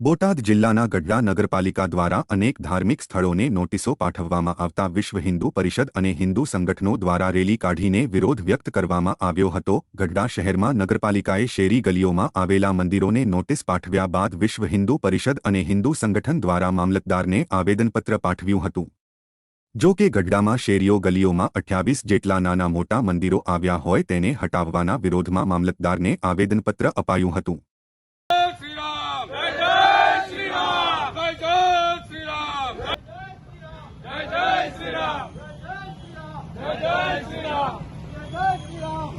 બોટાદ જિલ્લાના ગઢડા નગરપાલિકા દ્વારા અનેક ધાર્મિક સ્થળોને નોટિસો પાઠવવામાં આવતા વિશ્વ હિન્દુ પરિષદ અને હિન્દુ સંગઠનો દ્વારા રેલી કાઢીને વિરોધ વ્યક્ત કરવામાં આવ્યો હતો. ગઢડા શહેરમાં નગરપાલિકાએ શેરી ગલીઓમાં આવેલા મંદિરોને નોટિસ પાઠવ્યા બાદ વિશ્વ હિન્દુ પરિષદ અને હિન્દુ સંગઠન દ્વારા મામલતદારને આવેદનપત્ર પાઠવ્યું હતું. જો કે ગઢડામાં શેરીઓ ગલીઓમાં અઠ્યાવીસ જેટલા નાના મોટા મંદિરો આવ્યા હોય તેને હટાવવાના વિરોધમાં મામલતદારને આવેદનપત્ર અપાયું હતું.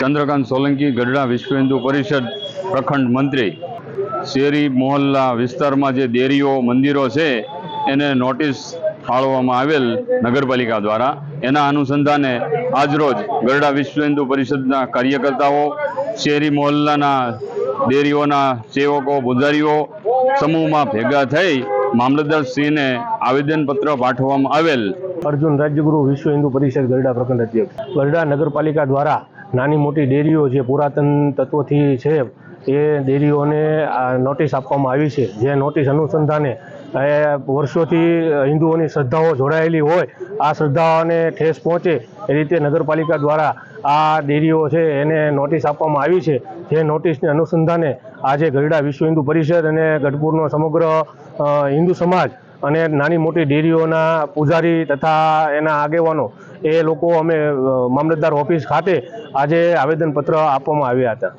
ચંદ્રકાંત સોલંકી, ગઢડા વિશ્વ હિન્દુ પરિષદ પ્રખંડ મંત્રી. શેરી મોહલ્લા વિસ્તારમાં જે દેરીઓ, મંદિરો છે, એને નોટિસ ફાળવવામાં આવેલ નગરપાલિકા દ્વારા. એના અનુસંધાને આજરોજ ગરડા વિશ્વ હિન્દુ પરિષદના કાર્યકર્તાઓ, શેરી મોહલ્લાના દેરીઓના સેવકો, પૂજારીઓ સમૂહમાં ભેગા થઈ મામલતદારશ્રીને આવેદનપત્ર પાઠવવામાં આવેલ. અર્જુન રાજ્યગુરુ વિશ્વ હિન્દુ પરિષદ ગરડા પ્રખંડ અધ્યક્ષ. ગરડા નગરપાલિકા દ્વારા નાની મોટી ડેરીઓ જે પુરાતન તત્વોથી છે, એ ડેરીઓને નોટિસ આપવામાં આવી છે. જે નોટિસ અનુસંધાને વર્ષોથી હિન્દુઓની શ્રદ્ધાઓ જોડાયેલી હોય, આ શ્રદ્ધાઓને ઠેસ પહોંચે એ રીતે નગરપાલિકા દ્વારા આ ડેરીઓ છે, એને નોટિસ આપવામાં આવી છે. જે નોટિસને અનુસંધાને આજે ગરડા વિશ્વ હિન્દુ પરિષદ અને ગઢપુરનો સમગ્ર હિન્દુ સમાજ અને નાની મોટી ડેરીઓના પૂજારી તથા એના આગેવાનો એ લોકો અમે મામલતદાર ઓફિસ ખાતે આજે આવેદનપત્ર આપવામાં આવ્યા હતા.